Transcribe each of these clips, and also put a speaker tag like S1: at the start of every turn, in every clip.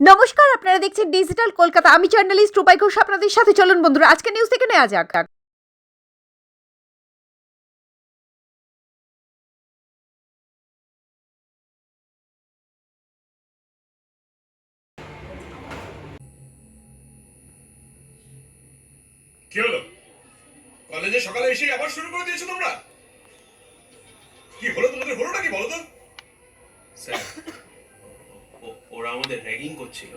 S1: নমস্কার আপনারা দেখছেন ডিজিটাল কলকাতা আমি জার্নালিস্ট রূপাই ঘোষ আপনাদের সাথে চলুন বন্ধুরা আজকে নিউজ থেকে নেওয়া যাক।
S2: কি হলো? কলেজে সকালে এসে আবার শুরু করে দিয়েছ তোমরা? কি হলো তোমাদের হলোটা কি বলো তো?
S3: ওরা আমাদের র্যাগিং করছিল।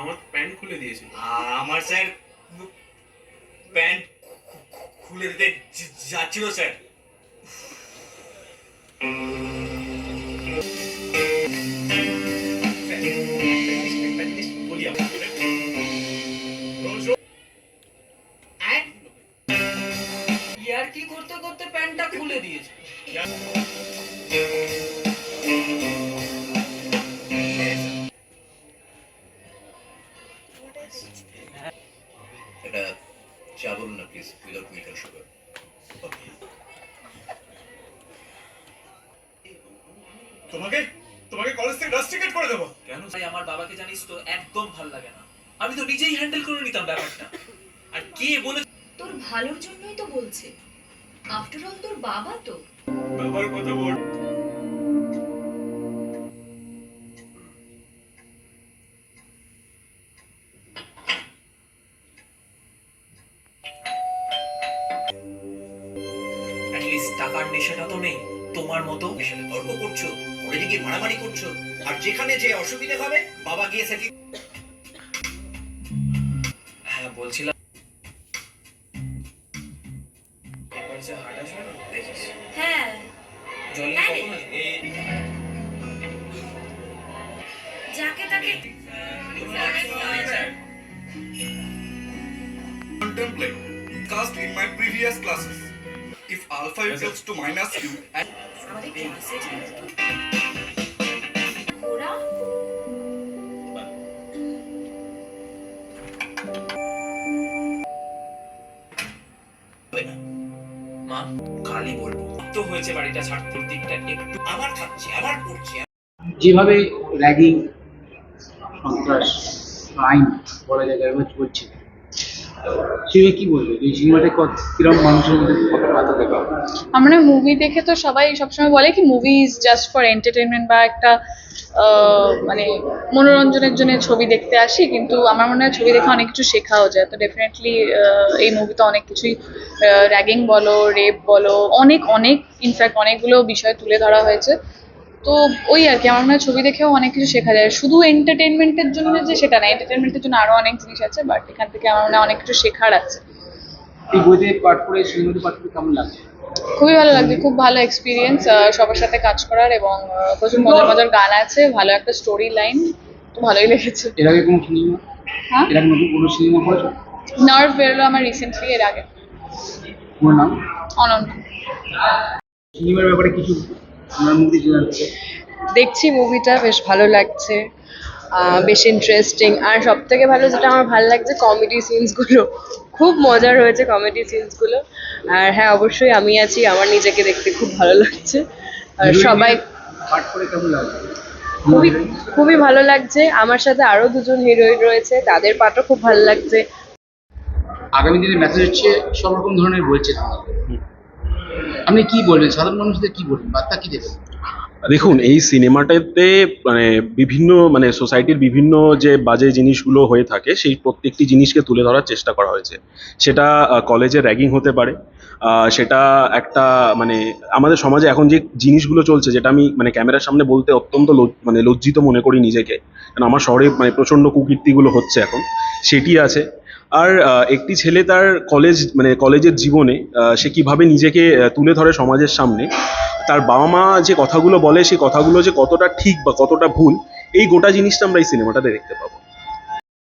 S3: আমার প্যান্ট খুলে দিয়েছিল।
S4: আমার স্যার প্যান্ট খুলে দিতে যাচ্ছিল স্যার।
S5: কি করতে করতে প্যান্টটা খুলে দিয়েছে?
S4: এটা চা বলুন না প্লিজ উইদাউট অ্যান্ড সুগার
S2: তোমাকে তোমাকে কলেজ থেকে রাস্টিকেট করে দেবো।
S4: কেন?
S5: ভাই আমার বাবাকে জানিস তো একদম ভালো লাগে না। আমি তো নিজেই হ্যান্ডেল করে নিতাম ব্যাপারটা। আর কে বলে
S6: তোর ভালোর জন্যই তো বলছে। আফটার অল তোর বাবা তো।
S2: বাবার কথা বল।
S5: টাকার নেশাটা তো নেই। তোমার মতো
S4: তর্ক করছ কলেজে গিয়ে মারামারি করছ আর যেখানে যে অসুবিধা হবে বাবা গিয়ে সেটি
S5: হ্যাঁ বলছিলাম। এবার যে হাট আসবে না দেখিস।
S6: হ্যাঁ।
S5: জলে
S6: হ্যাঁ
S5: কখন আসবে?
S6: যাকে তাকে
S2: contemplate. Cast in my previous classes. If alpha equals to minus q and
S5: মা কালই বলব তো হয়েছে বাড়িটা ছাড়তে দিকটা একটু
S4: আবার খাচ্ছে আবার করছে।
S7: যেভাবে র্যাগিং সন্ত্রাস আইন বলা যায় এভাবে চলছে কি বলবে? এই সিনেমাটা কীরকম মানুষের মধ্যে বাধা দেখা
S8: আমরা মুভি দেখে তো সবাই সবসময় বলে কি movie is just for entertainment বা একটা মানে মনোরঞ্জনের জন্য ছবি দেখতে আসি, কিন্তু আমার মনে হয় ছবি দেখে অনেক কিছু শেখাও যায়। তো ডেফিনেটলি এই মুভিতে অনেক কিছুই র্যাগিং বলো রেপ বলো, অনেক অনেক ইনফ্যাক্ট অনেকগুলো বিষয় তুলে ধরা হয়েছে। তো ওই আর কি আমার মনে হয় ছবি দেখেও অনেক কিছু শেখা যায়। শুধু এন্টারটেনমেন্টের জন্য যে সেটা না এন্টারটেনমেন্টের জন্য আরও অনেক জিনিস আছে বাট এখান থেকে আমার মনে হয় অনেক কিছু শেখার আছে।
S7: এই বইতে পাঠ করে সিনেমাতে পাঠ করে কেমন লাগছে?
S8: খুবই ভালো লাগছে খুব ভালো এক্সপিরিয়েন্স সবার সাথে কাজ করার এবং প্রচুর মজার মজার গান আছে ভালো একটা স্টোরি লাইন তো ভালোই লেগেছে।
S7: এর আগে কোনো সিনেমা
S8: হ্যাঁ?
S7: এর আগে নতুন কোনো সিনেমা করেছ?
S8: নার্ভ বেরোলো আমার রিসেন্টলি এর আগে।
S7: নাম?
S8: অনন্ত
S7: সিনেমার ব্যাপারে কিছু
S9: দেখছি মুভিটা বেশ ভালো লাগছে আহ, বেশ ইন্টারেস্টিং আর সব থেকে ভালো যেটা আমার ভালো লাগছে কমেডি সিনসগুলো খুব মজার হয়েছে কমেডি সিনসগুলো আর হ্যাঁ অবশ্যই আমি আছি আমার নিজেকে দেখতে খুব ভালো লাগছে। আর সবাই খুবই খুবই ভালো লাগছে। আমার সাথে আরও দুজন হিরোইন রয়েছে তাদের পাঠও খুব ভালো লাগছে।
S7: আগামী দিনে মেসেজ হচ্ছে সব রকম ধরনের বলছে আপনি কি বলবেন? সাধারণ মানুষদের কি বলবেন? বার্তা কি দেবেন?
S10: দেখুন, এই সিনেমাটাতে মানে বিভিন্ন মানে সোসাইটির বিভিন্ন যে বাজে জিনিসগুলো হয়ে থাকে, সেই প্রত্যেকটি জিনিসকে তুলে ধরার চেষ্টা করা হয়েছে। সেটা কলেজে র্যাগিং হতে পারে সেটা একটা মানে আমাদের সমাজে এখন যে জিনিসগুলো চলছে, যেটা আমি মানে ক্যামেরার সামনে বলতে অত্যন্ত মানে লজ্জিত মনে করি নিজেকে। কারণ আমার শহরে মানে প্রচণ্ড কুকীর্তিগুলো হচ্ছে এখন। সেটি আছে আর একটি ছেলে তার কলেজ মানে কলেজের জীবনে সে কীভাবে নিজেকে তুলে ধরে সমাজের সামনে, তার বাবা মা যে কথাগুলো বলে সেই কথাগুলো যে কতটা ঠিক বা কতটা ভুল, এই গোটা জিনিসটা আমরা এই সিনেমাটাতে দেখতে পাবো।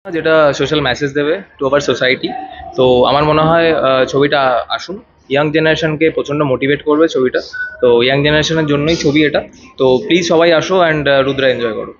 S11: যেটা সোশ্যাল মেসেজ দেবে টু আওয়ার সোসাইটি তো আমার মনে হয় ছবিটা আসুন। ইয়াং জেনারেশনকে প্রচণ্ড মোটিভেট করবে ছবিটা, তো ইয়াং জেনারেশনের জন্যই ছবি এটা, তো প্লিজ সবাই আসো অ্যান্ড রুদ্রা এনজয় করো।